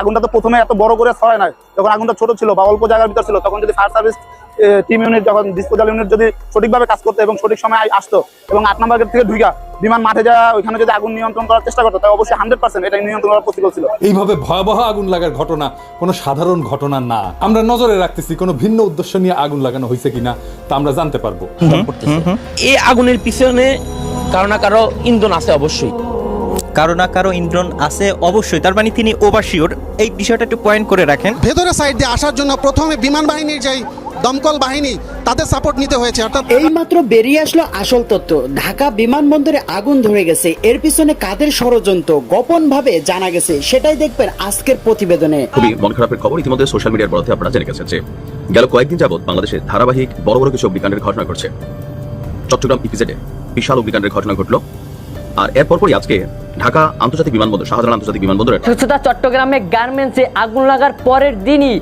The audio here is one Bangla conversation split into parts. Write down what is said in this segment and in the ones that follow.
আগুনটা তো প্রথমে এত বড় করে ছড়ায় নাই। যখন আগুনটা ছোট ছিল বা অল্প জায়গার ভিতর ছিল তখন যদি ফায়ার সার্ভিস টিম ইউনিট যখন ডিসপোজাল ইউনিট যদি সঠিকভাবে কাজ করতো এবং সঠিক সময় আসতো এবং আট নম্বর গেট থেকে ঢুইকা বিমান মাঠে যা ওইখানে যদি আগুন নিয়ন্ত্রণ করার চেষ্টা করতো তাই অবশ্যই হান্ড্রেড পার্সেন্ট এটা নিয়ন্ত্রণ করা পসিবল ছিল। এইভাবে ভয়াবহ আগুন লাগার ঘটনা কোনো সাধারণ ঘটনা না। আমরা নজরে রাখতেছি কোনো ভিন্ন উদ্দেশ্য নিয়ে আগুন লাগানো হয়েছে কিনা তা আমরা জানতে পারব। করতেছে এই আগুনের পিছনে কারও না কারও ইন্ধন আছে অবশ্যই। কারও না কারও ইন্দ্রন আছে অবশ্যই। তার মানে তিনি ওভারশিওর এই বিষয়টা একটু পয়েন্ট করে রাখেন। ভেতরে সাইড দিয়ে আসার জন্য প্রথমে বিমান বাহিনীর যেই দমকল বাহিনী তাদের সাপোর্ট নিতে হয়েছে। অর্থাৎ এইমাত্র বেরিয়ে আসলো আসল তথ্য। ঢাকা বিমানবন্দরে আগুন ধরে গেছে। এর পিছনে কাদের ষড়যন্ত্র গোপন ভাবে জানা গেছে। সেটাই দেখবেন আজকের প্রতিবেদনে। খুবই মন খারাপের খবর ইতিমধ্যে সোশ্যাল মিডিয়ার বরাতে আপনারা জেনে গেছেন যে গেল কয়েকদিন যাবৎ বাংলাদেশে ধারাবাহিক বড় বড় কিছু অগ্নিকাণ্ডের ঘটনা ঘটছে। চট্টগ্রাম ইপিজেডে বিশাল অগ্নিকাণ্ডের ঘটনা ঘটলো। আর এর পরপরই আজকে ঢাকা আন্তর্জাতিক বিমানবন্দর, শাহজালাল আন্তর্জাতিক বিমানবন্দরের স্বচ্ছতা চট্টগ্রামে গার্মেন্টসে আগুন লাগার পরের দিনই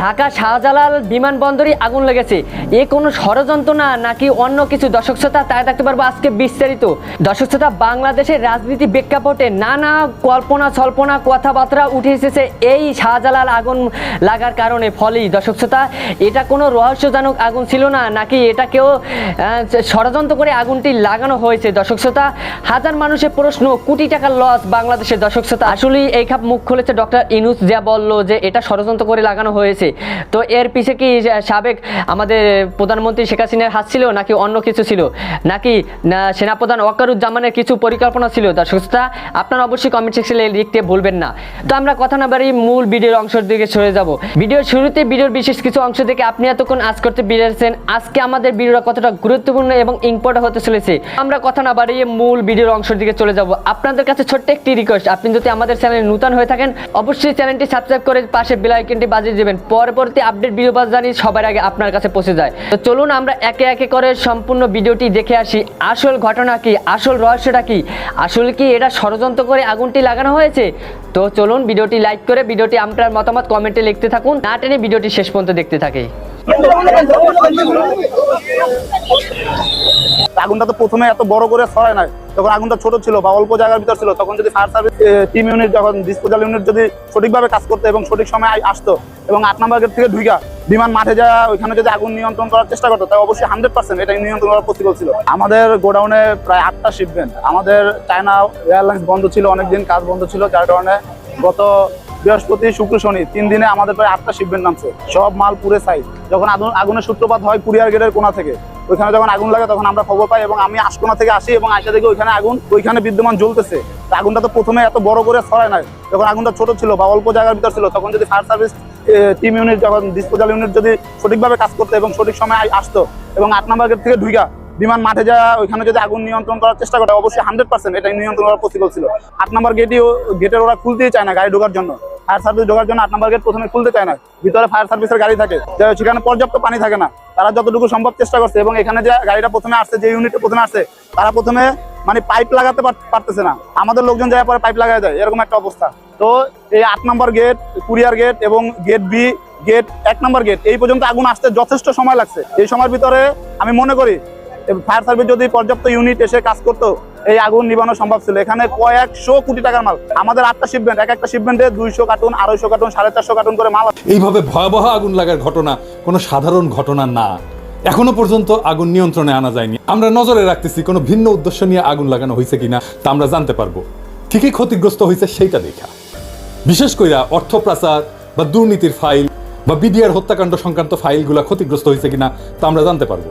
ঢাকা শাহজালাল বিমানবন্দরে আগুন লেগেছে। এ কোনো ষড়যন্ত্র না, নাকি অন্য কিছু? দর্শক শ্রোতা, তাই দেখতে পারব আজকে বিস্তারিত। দর্শক শ্রোতা, বাংলাদেশের রাজনীতি প্রেক্ষাপটে নানা কল্পনা ছল্পনা কথাবার্তা উঠে এসেছে এই শাহজালাল আগুন লাগার কারণে। ফলেই দর্শক শ্রোতা, এটা কোনো রহস্যজনক আগুন ছিল না, নাকি এটা কেউ ষড়যন্ত্র করে আগুনটি লাগানো হয়েছে? দর্শক শ্রোতা, হাজার মানুষের প্রশ্ন, কোটি টাকার লস বাংলাদেশের দর্শক শ্রোতা। আসলে এই খাপ মুখ খুলেছে ডক্টর ইনুস, যা বলল যে এটা ষড়যন্ত্র করে লাগানো হয়েছে। তো এর পিছে কি সাবেক আমাদের প্রধানমন্ত্রী শেখ হাসিনার হাত ছিল নাকি অন্য কিছু ছিল? নাকি সেনাপ্রধান ওয়াকারুজ্জামানের কিছু পরিকল্পনা ছিল? দর্শক শ্রোতা, আপনারা অবশ্যই কমেন্ট সেকশনে লিখতে ভুলবেন না। তো আমরা কথা না বাড়ি মূল ভিডিওর অংশের দিকে সরে যাব। ভিডিওর শুরুতে ভিডিওর বিশেষ কিছু অংশ থেকে আপনি এতক্ষণ আজ করতে পেরেছেন। আজকে আমাদের ভিডিওটা কতটা গুরুত্বপূর্ণ এবং ইম্পর্টেন্ট হতে চলেছে, আমরা কথা না বাড়িয়ে মূল ভিডিওর অংশের দিকে চলে যাব। আপনাদের কাছে ছোট্ট একটি রিকোয়েস্ট আপনি যদি আমাদের চ্যানেলে নতুন হয়ে থাকেন, অবশ্যই চ্যানেলটি সাবস্ক্রাইব করে পাশে বেল আইকনটি বাজিয়ে দেবেন। পরবর্তী আপডেট ভিডিও বাজ জানি সবার আগে আপনার কাছে পৌঁছে যায়। তো চলুন আমরা একে একে করে সম্পূর্ণ ভিডিওটি দেখে আসি। আসল ঘটনা কি? আসল রহস্যটা কি? আসলে কি এটা ষড়যন্ত্র করে আগুনটি লাগানো হয়েছে? তো চলুন ভিডিওটি লাইক করে, ভিডিওটি আপনার মতামত কমেন্টে লিখতে থাকুন। না টেনে ভিডিওটি শেষ পর্যন্ত দেখতে থাকে। আগুনটা তো প্রথমে এত বড় করে ছড়ায় নাই যখন আগুনটা ছোট ছিল বা অল্প জায়গার ভিতর ছিল, তখন যদি ফায়ার সার্ভিস টিম ইউনিট যখন ডিসপোজাল ইউনিট যদি সঠিকভাবে কাজ করতো এবং সঠিক সময় আসতো এবং আট নম্বর গেট থেকে ঢুইকা বিমান মাঠে যা ওইখানে যদি আগুন নিয়ন্ত্রণ করার চেষ্টা করতো তাই অবশ্যই হান্ড্রেড পার্সেন্ট এটা নিয়ন্ত্রণ করা পসিবল ছিল। আমাদের গোডাউনে প্রায় আটটা শিপমেন্ট আমাদের চায়না এয়ারলাইন্স বন্ধ ছিল, অনেকদিন কাজ বন্ধ ছিল, যার কারণে গত বৃহস্পতি, শুক্র, শনি, তিন দিনে আমাদের প্রায় আটটা শিপমেন্ট নামছে সব মাল পুরে সাইজ যখন আগুন, আগুনের সূত্রপাত হয় কুরিয়ার গেটের কোনা থেকে, ওইখানে যখন আগুন লাগে তখন আমরা খবর পাই এবং আমি আশকোনা থেকে আসি এবং আসা থেকে ওইখানে আগুন, ওইখানে বিদ্যমান জ্বলতেছে। আগুনটা তো প্রথমে এত বড় করে ছড়ায় নাই। যখন আগুনটা ছোট ছিল বা অল্প জায়গার ভিতর ছিল, তখন যদি ফায়ার সার্ভিস টিম ইউনিট যখন ডিসপোজাল ইউনিট যদি সঠিকভাবে কাজ করতো এবং সঠিক সময় আসতো এবং আট নম্বর গেট থেকে ঢুইকা বিমান মাঠে যা ওইখানে যদি আগুন নিয়ন্ত্রণ করার চেষ্টা করে, অবশ্যই হান্ড্রেড পার্সেন্ট এটা নিয়ন্ত্রণ করা পসিবল ছিল। আট নম্বর গেটই গেটের ওরা খুলতেই চায় না গাড়ি ঢোকার জন্য। ফায়ার সার্ভিস ঢোকার জন্য আট নম্বর গেট প্রথমে খুলতে চায় না। ভিতরে ফায়ার সার্ভিসের গাড়ি থাকে। সেখানে পর্যাপ্ত পানি থাকে না। তারা যতটুকু সম্ভব চেষ্টা করছে এবং এখানে যে গাড়িটা প্রথমে আসছে, যে ইউনিটে প্রথমে আসছে, তারা প্রথমে মানে পাইপ লাগাতে পারতেছে না। আমাদের লোকজন যাওয়ার পরে পাইপ লাগায় যায় এরকম একটা অবস্থা। তো এই আট নম্বর গেট কুরিয়ার গেট এবং গেট বি গেট এক নম্বর গেট এই পর্যন্ত আগুন আসতে যথেষ্ট সময় লাগছে। এই সময়ের ভিতরে আমি মনে করি ফায়ার সার্ভিস যদি পর্যাপ্ত ইউনিট এসে কাজ করতো, এই আগুন নিবানো সম্ভব ছিল। এখানে কয়েকশো কোটি টাকার মাল। আমাদের আটটা শিপমেন্ট এক একটা শিপমেন্টে দুইশো কার্টুন, আড়াইশো কার্টুন, সাড়ে চারশো কার্টুন করে মাল এইভাবে ভয়াবহ আগুন লাগার ঘটনা কোনো সাধারণ ঘটনা না। এখনও পর্যন্ত আগুন নিয়ন্ত্রণে আনা যায়নি। আমরা নজরে রাখতেছি কোনো ভিন্ন উদ্দেশ্য নিয়ে আগুন লাগানো হয়েছে কিনা, তা আমরা জানতে পারব। ঠিকই ক্ষতিগ্রস্ত হয়েছে সেইটা দেখা। বিশেষ কইরা অর্থ পাচার বা দুর্নীতির ফাইল বা বিডিআর হত্যাকাণ্ড সংক্রান্ত ফাইলগুলো ক্ষতিগ্রস্ত হয়েছে কিনা, তা আমরা জানতে পারব।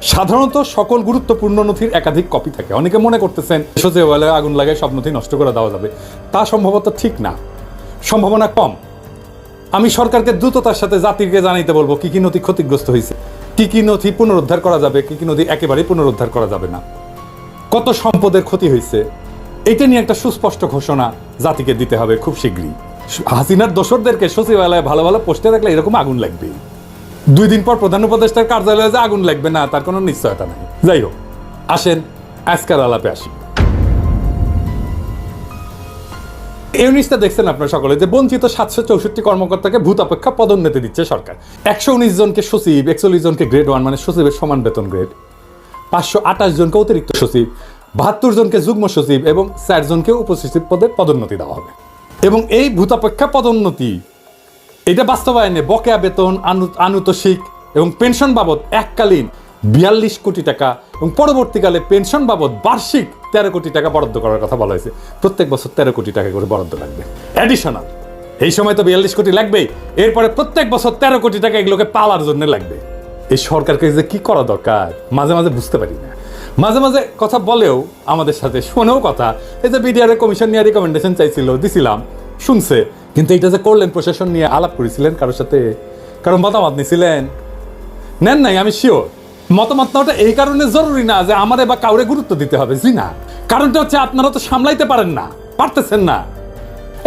সাধারণত সকল গুরুত্বপূর্ণ নথির একাধিক কপি থাকে। অনেকে মনে করতেছেন সচিবালয়ে আগুন লাগায় সব নথি নষ্ট করে দেওয়া যাবে। তা সম্ভবত ঠিক না। সম্ভাবনা কম। আমি সরকারকে দ্রুততার সাথে জাতিকে জানাইতে বলব, কি কি নথি ক্ষতিগ্রস্ত হয়েছে কি কি নথি পুনরুদ্ধার করা যাবে, কি কি নথি একেবারেই পুনরুদ্ধার করা যাবে না। কত সম্পদের ক্ষতি হয়েছে এটা নিয়ে একটা সুস্পষ্ট ঘোষণা জাতিকে দিতে হবে খুব শীঘ্রই। হাসিনার দোসরদেরকে সচিবালয়ে ভালো ভালো পোস্টে রাখলে এরকম আগুন লাগবে দুই দিন পর প্রধান উপদেষ্টার কার্যালয়ে যে আগুন লাগবে, না, তার কোনো নিশ্চয়তা নাই। যাই হোক, আসেন আজকাল আলাপে আসি। এই দেখছেন আপনারা সকলে, যে বঞ্চিত সাতশো চৌষট্টি কর্মকর্তাকে ভূত অপেক্ষা পদোন্নতি দিচ্ছে সরকার। একশো উনিশ জনকে সচিব, একচল্লিশ জনকে গ্রেড ওয়ান মানে সচিবের সমান বেতন গ্রেড। পাঁচশো আঠাশ জনকে অতিরিক্ত সচিব, বাহাত্তর জনকে যুগ্ম সচিব এবং চার জনকে উপসচিব পদে পদোন্নতি দেওয়া হবে। এবং এই ভূতাপেক্ষা পদোন্নতি এটা বাস্তবায়নে বকেয়া বেতন, আনু- আনুতোষিক এবং পেনশন বাবদ এককালীন বিয়াল্লিশ কোটি টাকা এবং পরবর্তীকালে পেনশন বাবদ বার্ষিক তেরো কোটি টাকা বরাদ্দ করার কথা বলা হয়েছে। প্রত্যেক বছর তেরো কোটি টাকা করে বরাদ্দ লাগবে। অ্যাডিশনাল এই সময় তো বিয়াল্লিশ কোটি লাগবেই। এরপরে প্রত্যেক বছর তেরো কোটি টাকা এগুলোকে পালার জন্য লাগবে। এই সরকারকে যে কি করা দরকার, মাঝে মাঝে বুঝতে পারি না। মাঝে মাঝে কথা বলেও আমাদের সাথে শোনেও কথা। এই যে বিডিআর কমিশন নিয়ে রিকমেন্ডেশন চাইছিল, দিছিলাম। শুনছে কিন্তু এটা যে করলেন, প্রশাসন নিয়ে আলাপ করেছিলেন, কারোর সাথে কারণ মতামত নিছিলেন নেন নাই, আমি শিওর মতামত নেওয়াটা এই কারণে জরুরি না যে আমারে বা কাউরে গুরুত্ব দিতে হবে, জি না। কারণটা হচ্ছে আপনারা তো সামলাইতে পারেন না, পারতেছেন না।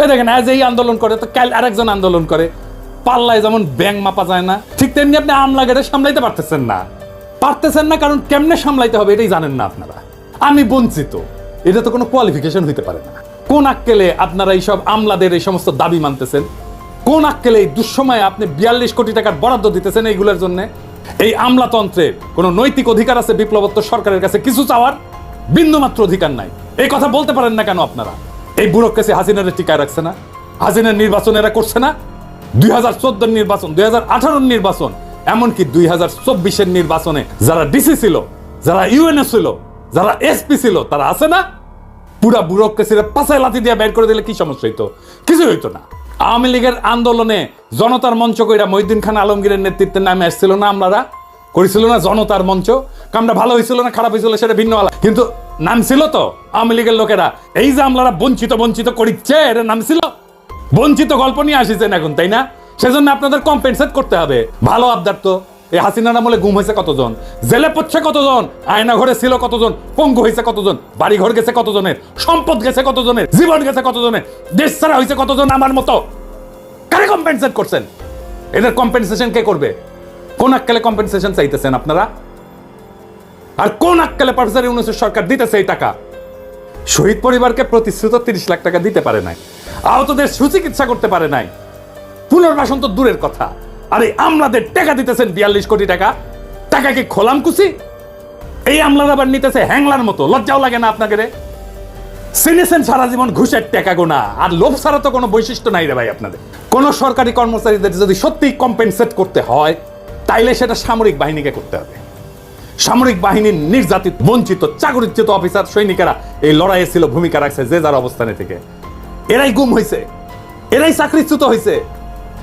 এই দেখেন আজ এই আন্দোলন করে, তো কাল আরেকজন আন্দোলন করে। পাল্লায় যেমন ব্যাং মাপা যায় না, ঠিক তেমনি আপনি আমলা আমলাগেরে সামলাইতে পারতেছেন না। পারতেছেন না, কারণ কেমনে সামলাইতে হবে এটাই জানেন না আপনারা। আমি বঞ্চিত, এটা তো কোনো কোয়ালিফিকেশন হইতে পারে না। কোন আক্কেলে আপনারা এইসব আমলাদের এই সমস্ত দাবি মানতেছেন? কোন আক্কেলে এই দুঃসময়ে আপনি বিয়াল্লিশ কোটি টাকার বরাদ্দ দিতেছেন এইগুলোর জন্য? এই আমলাতন্ত্রের কোনো নৈতিক অধিকার আছে বিপ্লবত্তর সরকারের কাছে? কিছু চাওয়ার বিন্দুমাত্র অধিকার নাই। এই কথা বলতে পারেন না কেন আপনারা? এই ব্যুরোক্রেসি হাসিনারে টিকায় রাখছে না। হাসিনার নির্বাচন এরা করছে না। দুই হাজার চোদ্দোর নির্বাচন, দুই হাজার আঠারোর নির্বাচন, এমনকি দুই হাজার চব্বিশের নির্বাচনে যারা ডিসি ছিল, যারা ইউএনএ ছিল, যারা এসপি ছিল, তারা আছে না? পুরা ব্যুরোক্রেসিরা পাশায় লাথি দিয়ে বের করে দিলে কি সমস্যা হইতো? কিছু হইতো না। আওয়ামী লীগের আন্দোলনে জনতার মঞ্চ কইরা মহিউদ্দিন খান আলমগীরের নেতৃত্বে নামে আসছিল না আমলারা? করেছিল না জনতার মঞ্চ? কামটা ভালো হয়েছিল না খারাপ হয়েছিল সেটা ভিন্ন আলাদা। কিন্তু নাম ছিল তো আওয়ামী লীগের লোকেরা। এই যে আমলারা বঞ্চিত বঞ্চিত করিচ্ছে, এর নাম ছিল বঞ্চিত গল্প নিয়ে আসিছেন এখন, তাই না? সেজন্য আপনাদের কম্পেনসেট করতে হবে। ভালো আবদার তো। এই হাসিনার আমলে গুম হয়েছে কতজন? জেলে পড়ছে কতজন? আয়না ঘরে ছিল কতজন? পঙ্গু হয়েছে কতজন? বাড়ি ঘর গেছে কতজনের? সম্পদ গেছে কতজনের? জীবন গেছে কতজনের? দেশ ছাড়া হয়েছে কতজন আমার মতো? কারে কম্পেনসেট করছেন? এদের কম্পেনসেশন কে করবে? কোন আক্কালে কম্পেনসেশন চাইতেছেন আপনারা? আর কোন আক্কালে প্রফেসর ইউনুসের সরকার দিতেছে এই টাকা? শহীদ পরিবারকে প্রতিশ্রুত তিরিশ লাখ টাকা দিতে পারে নাই। আহতদের সুচিকিৎসা করতে পারে নাই। পুনর্বাসন তো দূরের কথা। আরে আমলাদের টাকা দিতেছেন বিয়াল্লিশ কোটি টাকা। টাকা কি খোলাম কুচি? এই আমলার আবার নিতেছে হ্যাংলার মতো, লজ্জাও লাগে না আপনাকে রে। সিনেছেন সারা জীবন ঘুষের টাকা গোনা, আর লোভ ছাড়া তো কোনো বৈশিষ্ট্য নাই রে ভাই আপনাদের। কোন সরকারি কর্মচারীদের যদি সত্যি কম্পেনসেট করতে হয়, তাইলে সেটা সামরিক বাহিনীকে করতে হবে। সামরিক বাহিনীর নির্যাতিত, বঞ্চিত, চাকরিচ্যুত অফিসার সৈনিকেরা এই লড়াইয়ে ছিল ভূমিকা রাখছে যে যার অবস্থানে থেকে। এরাই গুম হয়েছে এরাই চাকরিচ্যুত হয়েছে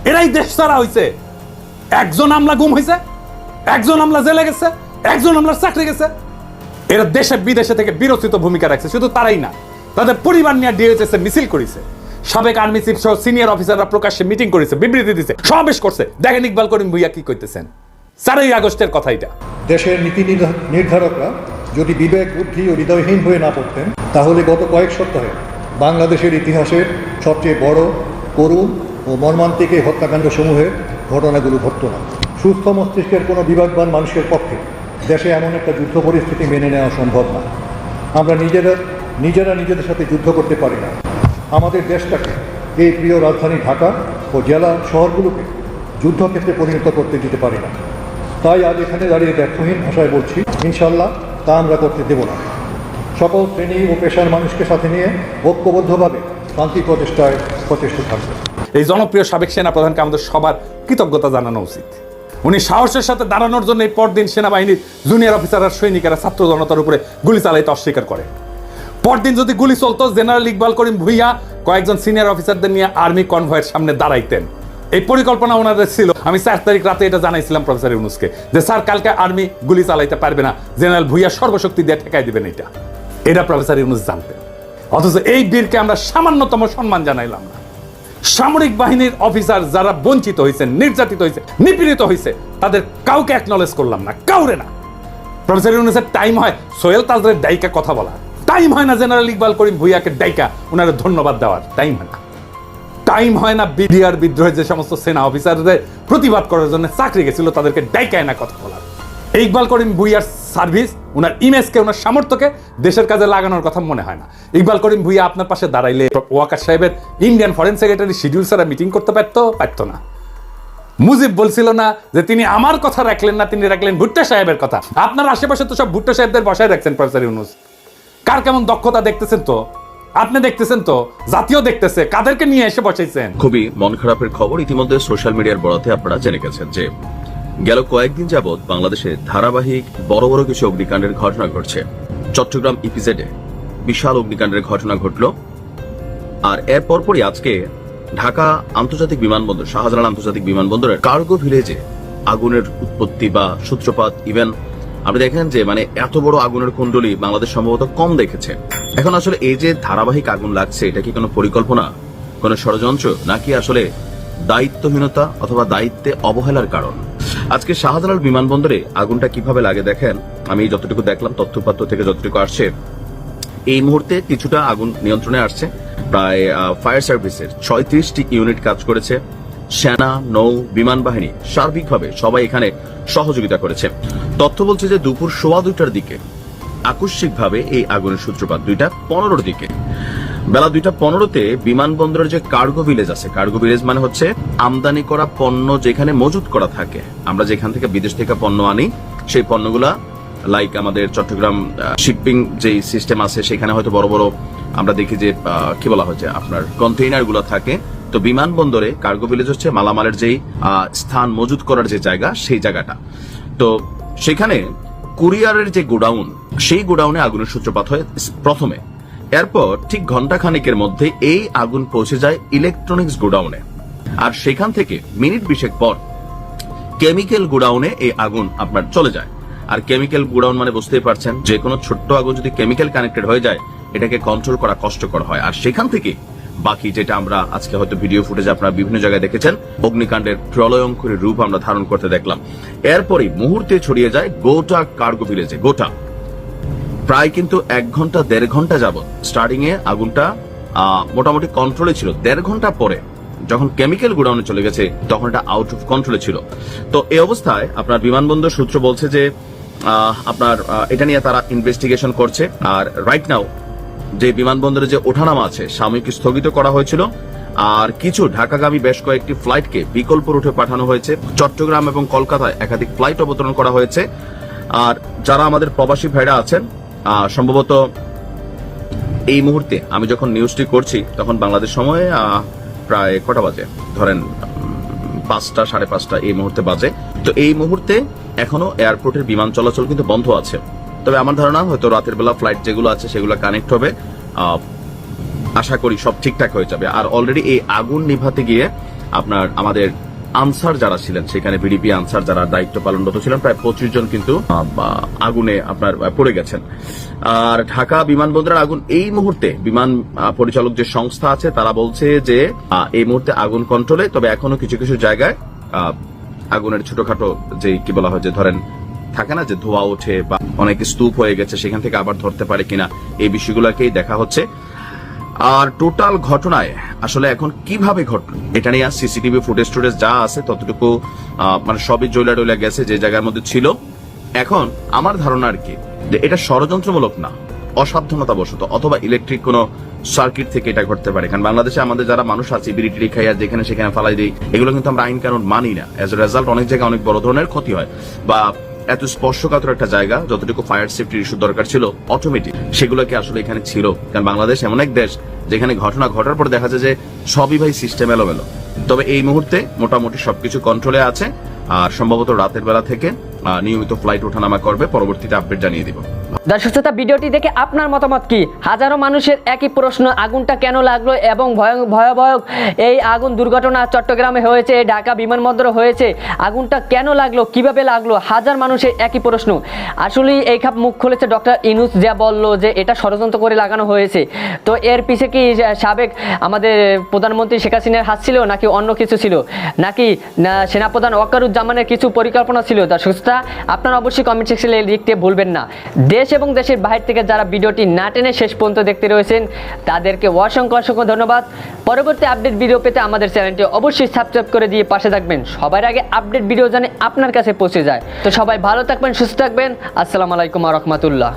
এরাই দেশ ছাড়া হয়েছে একজন আমলা গুম হয়েছে একজন আমলা জেলে গেছে, একজন আমলার চাকরি গেছে। এরা দেশে বিদেশে থেকে বিরচিত ভূমিকা রাখছে, শুধু তারাই না, তাদের পরিবার নিয়ে ডিএইচএস মিছিল করেছে। সাবেক আর্মি চিফ সহ সিনিয়র অফিসাররা প্রকাশ্যে মিটিং করেছে, বিবৃতি দিছে, সমাবেশ করছে। দেখেন ইকবাল করিম ভুইয়া কি কইতেছেন। চারই আগস্টের কথা এটা। দেশের নীতি নির্ধা- নির্ধারকরা যদি বিবেক, বুদ্ধি ও হৃদয়হীন হয়ে না পড়তেন, তাহলে গত কয়েক সপ্তাহে বাংলাদেশের ইতিহাসের সবচেয়ে বড়, করুণ ও মর্মান্তিক এই হত্যাকাণ্ড সমূহের ঘটনাগুলো ঘটত না। সুস্থ মস্তিষ্কের কোনো বিবেকবান মানুষের পক্ষে দেশে এমন একটা যুদ্ধ পরিস্থিতি মেনে নেওয়া সম্ভব না। আমরা নিজেরা নিজেরা নিজেদের সাথে যুদ্ধ করতে পারি না। আমাদের দেশটাকে এই প্রিয় রাজধানী ঢাকা ও জেলা শহরগুলোকে যুদ্ধক্ষেত্রে পরিণত করতে দিতে পারি না। তাই আজ এখানে দাঁড়িয়ে ব্যর্থহীন ভাষায় বলছি ইনশাল্লাহ তা আমরা করতে দেব না। সকল শ্রেণি ও পেশার মানুষকে সাথে নিয়ে ঐক্যবদ্ধভাবে শান্তি প্রচেষ্টায় প্রচেষ্ট থাকবে। এই জনপ্রিয় সাবেক সেনা প্রধানকে আমাদের সবার কৃতজ্ঞতা জানানো উচিত। উনি সাহসের সাথে দাঁড়ানোর জন্য এই পরদিন সেনাবাহিনীর জুনিয়র অফিসার আর সৈনিকেরা ছাত্র জনতার উপরে গুলি চালাইতে অস্বীকার করে। পরদিন যদি গুলি চলতো, জেনারেল ইকবাল করিম ভুইয়া কয়েকজন সিনিয়র অফিসারদের নিয়ে আর্মি কনভয়ের সামনে দাঁড়াইতেন। এই পরিকল্পনা ওনাদের ছিল। আমি চার তারিখ রাতে এটা জানাইছিলাম প্রফেসর ইউনুসকে যে, স্যার, কালকে আর্মি গুলি চালাইতে পারবে না। জেনারেল ভুইয়া সর্বশক্তি দিয়ে ঠেকাই দিবেন এটা। এটা প্রফেসর ইউনুস জানতেন। অথচ এই বীরকে আমরা সামান্যতম সম্মান জানাইলাম না। সামরিক বাহিনীর অফিসার যারা বঞ্চিত হয়েছে নির্যাতিত হয়েছে নিপীড়িত হয়েছে তাদের কাউকে অ্যাকনলেজ করলাম না, কাউরে না। প্রফেসর ইউনুসের টাইম হয়, সোহেল তাজরের ডাইকা কথা বলা। টাইম হয় না জেনারেল ইকবাল করিম ভুইয়াকে ডাইকা ওনারা ধন্যবাদ দেওয়ার। টাইম হয় না। টাইম হয় না বিডিআর বিদ্রোহের যে সমস্ত সেনা অফিসারদের প্রতিবাদ করার জন্য চাকরি গেছিল, তাদেরকে ডাইকায় না কথা বলার। ইকবাল করিম ভুইয়ার সার্ভিস ওনার ইমেজকে ওনার সামর্থ্যকে দেশের কাজে লাগানোর কথা মনে হয় না। ইকবাল করিম ভুইয়া আপনার পাশে দাঁড়াইলে ওয়াকার সাহেবের ইন্ডিয়ান ফরেন সেক্রেটারি শিডিউল ছাড়া মিটিং করতে পারতো? পারতো না। মুজিব বলছিল না যে তিনি আমার কথা রাখলেন না, তিনি রাখলেন ভুট্টা সাহেবের কথা। আপনার আশেপাশে তো সব ভুট্টা সাহেবদের বসায় রাখছেন, প্রফেসর ইউনুস। কার কেমন দক্ষতা দেখতেছেন তো? আপনি দেখতেছেন তো? জাতীয় দেখতেছে। কাদেরকে নিয়ে এসে বসাইছেন? খুবই মন খারাপের খবর ইতিমধ্যে সোশ্যাল মিডিয়ার বরাতে আপনারা জেনে গেছেন যে গেল কয়েকদিন যাবৎ বাংলাদেশে ধারাবাহিক বড় বড় কিছু অগ্নিকাণ্ডের ঘটনা ঘটছে। চট্টগ্রাম ইপিজেডে বিশাল অগ্নিকাণ্ডের ঘটনা ঘটল। আর এর পরপরই আজকে ঢাকা আন্তর্জাতিক বিমানবন্দর, শাহজালাল আন্তর্জাতিক বিমানবন্দরের কার্গো ভিলেজে আগুনের উৎপত্তি বা সূত্রপাত ইভেন আপনি দেখেন যে মানে এত বড় আগুনের কুণ্ডলী বাংলাদেশ সম্ভবত কম দেখেছে। এখন আসলে এই যে ধারাবাহিক আগুন লাগছে, এটা কি কোনো পরিকল্পনা, কোনো ষড়যন্ত্র, নাকি আসলে দায়িত্বহীনতা অথবা দায়িত্বে অবহেলার কারণ? আজকে শাহজালাল বিমানবন্দরে আগুনটা কীভাবে লাগে দেখেন? আমি যতটুকু দেখলাম, তথ্যপাত্র থেকে যতটুকু আসছে, এই মুহূর্তে কিছুটা আগুন নিয়ন্ত্রণে আসছে। প্রায় ফায়ার সার্ভিসের ছয়ত্রিশটি ইউনিট কাজ করেছে। সেনা, নৌ, বিমান বাহিনী সার্বিকভাবে সবাই এখানে সহযোগিতা করেছে। তথ্য বলছে যে দুপুর সোয়া দুইটার দিকে আকস্মিকভাবে এই আগুনের সূত্রপাত, দুইটা পনেরোর দিকে। বেলা দুইটা পনেরোতে বিমানবন্দরের যে কার্গো ভিলেজ আছে, কার্গো ভিলেজ মানে হচ্ছে আমদানি করা পণ্য যেখানে মজুত করা থাকে। আমরা যেখান থেকে বিদেশ থেকে পণ্য আনি, সেই পণ্যগুলা লাইক আমাদের চট্টগ্রাম শিপিং যে সিস্টেম আছে, সেখানে হয়তো বড় বড় আমরা দেখি যে কি বলা হচ্ছে আপনার কন্টেইনারগুলো থাকে। তো বিমানবন্দরে কার্গো ভিলেজ হচ্ছে মালামালের যেই স্থান মজুত করার যে জায়গা, সেই জায়গাটা। তো সেখানে কুরিয়ারের যে গোডাউন, সেই গোডাউনে আগুনের সূত্রপাত হয় প্রথমে। এরপর ঠিক ঘণ্টা খানেকের মধ্যে এই আগুন পৌঁছে যায় ইলেকট্রনিক্স গোডাউনে। আর সেখান থেকে মিনিট বিশেক পর কেমিক্যাল গোডাউনে এই আগুন আপনার চলে যায়। আর কেমিক্যাল গোডাউন মানে বুঝতেই পারছেন, যে কোনো ছোট্ট আগুন যদি কেমিক্যাল কানেক্টেড হয়ে যায়, এটাকে কন্ট্রোল করা কষ্টকর হয়। আর সেখান থেকে বাকি যেটা আমরা আজকে হয়তো ভিডিও ফুটেজ আপনারা বিভিন্ন জায়গায় দেখেছেন, অগ্নিকাণ্ডের প্রলয়ঙ্করী রূপ আমরা ধারণ করতে দেখলাম। এরপরই মুহূর্তে ছড়িয়ে যায় গোটা কার্গো ভিলেজে গোটা। প্রায় কিন্তু এক ঘণ্টা, দেড় ঘণ্টা যাবত স্টার্টিং এ আগুনটা মোটামুটি কন্ট্রোলে ছিল। দেড় ঘণ্টা পরে যখন কেমিক্যাল গোডাউনে চলে গেছে, তখন এটা আউট অফ কন্ট্রোলে ছিল। তো এই অবস্থায় আপনার বিমানবন্দর সূত্র বলছে যে আপনার এটা নিয়ে তারা ইনভেস্টিগেশন করছে। আর রাইট নাও যে বিমানবন্দরে যে ওঠানামা আছে, সাময়িক স্থগিত করা হয়েছিল। আর কিছু ঢাকাগামী বেশ কয়েকটি ফ্লাইটকে বিকল্প রুটে পাঠানো হয়েছে। চট্টগ্রাম এবং কলকাতায় একাধিক ফ্লাইট অবতরণ করা হয়েছে। আর যারা আমাদের প্রবাসী ভাইরা আছেন সম্ভবত এই মুহূর্তে আমি যখন নিউজটি করছি, তখন বাংলাদেশ সময়ে প্রায় কটা বাজে? ধরেন পাঁচটা, সাড়ে পাঁচটা এই মুহূর্তে বাজে। তো এই মুহূর্তে এখনও এয়ারপোর্টের বিমান চলাচল কিন্তু বন্ধ আছে। তবে আমার ধারণা, হয়তো রাতের বেলা ফ্লাইট যেগুলো আছে, সেগুলো কানেক্ট হবে। আশা করি সব ঠিকঠাক হয়ে যাবে। আর অলরেডি এই আগুন নিভাতে গিয়ে আপনার আমাদের আনসার যারা ছিলেন, সেখানে বিডিপি আনসার যারা দায়িত্ব পালনরত ছিলেন, প্রায় পঁচিশ জন কিন্তু আগুনে আপনার পড়ে গেছেন। আর ঢাকা বিমানবন্দরের আগুন, এই মুহূর্তে বিমান পরিচালক যে সংস্থা আছে, তারা বলছে যে এই মুহূর্তে আগুন কন্ট্রোলে, তবে এখনও কিছু কিছু জায়গায় আগুনের ছোটখাটো যে, কি বলা হয় যে, ধরেন, থাকে না যে, ধোয়া ওঠে বা অনেক স্তূপ হয়ে গেছে, সেখান থেকে আবার ধরতে পারে কিনা, এই বিষয়গুলোকেই দেখা হচ্ছে। আর টোটাল ঘটনায় আসলে এখন কীভাবে ঘটল? এটা নিয়ে সিসিটিভি ফুটেজ টুটেজ যা আছে, ততটুকু মানে সবই জৈলা টইলা গেছে যে জায়গার মধ্যে ছিল। এখন আমার ধারণা আর কি, যে এটা ষড়যন্ত্রমূলক না অসাবধানতা বশত অথবা ইলেকট্রিক কোনো সার্কিট থেকে এটা ঘটতে পারে। কারণ বাংলাদেশে আমাদের যারা মানুষ আছে, বিড়ি টিড়ি খাইয়া যেখানে সেখানে ফালাই দিই, এগুলো কিন্তু আমরা আইন কানুন মানি না। এজ এ রেজাল্ট অনেক জায়গায় অনেক বড় ধরনের ক্ষতি হয়। বা এত স্পর্শকাতর একটা জায়গা, যতটুকু ফায়ার সেফটি ইস্যু দরকার ছিল অটোমেটিক সেগুলোকে আসলে এখানে ছিল। কারণ বাংলাদেশ এমন এক দেশ, যেখানে ঘটনা ঘটার পর দেখা যায় যে সবই ভাই সিস্টেম এলোমেলো। তবে এই মুহূর্তে মোটামুটি সবকিছু কন্ট্রোলে আছে। আর সম্ভবত রাতের বেলা থেকে নিয়মিত ফ্লাইট ওঠানামা করবে, পরবর্তীতে আপডেট জানিয়ে দিব। দর্শক শ্রোতা, ভিডিওটি দেখে আপনার মতামত কি? হাজারো মানুষের একই প্রশ্ন, আগুনটা কেন লাগল এবং ভয়- ভয়াবহ এই আগুন দুর্ঘটনা চট্টগ্রামে হয়েছে, ঢাকা বিমানবন্দরে হয়েছে, আগুনটা কেন লাগল, কীভাবে লাগল? হাজার মানুষের একই প্রশ্ন। আসলে এই খাপ মুখ খুলেছে ডক্টর ইনুস যা বলল যে এটা ষড়যন্ত্র করে লাগানো হয়েছে। তো এর পিছে কি সাবেক আমাদের প্রধানমন্ত্রী শেখ হাসিনার হাত ছিল নাকি অন্য কিছু ছিল? নাকি সেনাপ্রধান ওয়াকারুজ্জামানের কিছু পরিকল্পনা ছিল? দর্শক শ্রোতা আপনারা অবশ্যই কমেন্ট সেকশনে লিখতে ভুলবেন না। দেশ এবং দেশের বাইরে থেকে যারা ভিডিওটি না টেনে শেষ পর্যন্ত দেখতে রয়েছেন, তাদেরকে অসংখ্য অসংখ্য ধন্যবাদ। পরবর্তী আপডেট ভিডিও পেতে আমাদের চ্যানেলটি অবশ্যই সাবস্ক্রাইব করে দিয়ে পাশে থাকবেন। সবার আগে আপডেট ভিডিও জানে আপনার কাছে পৌঁছে যায়। তো সবাই ভালো থাকবেন, সুস্থ থাকবেন। আসসালামু আলাইকুম রহমতুল্লাহ।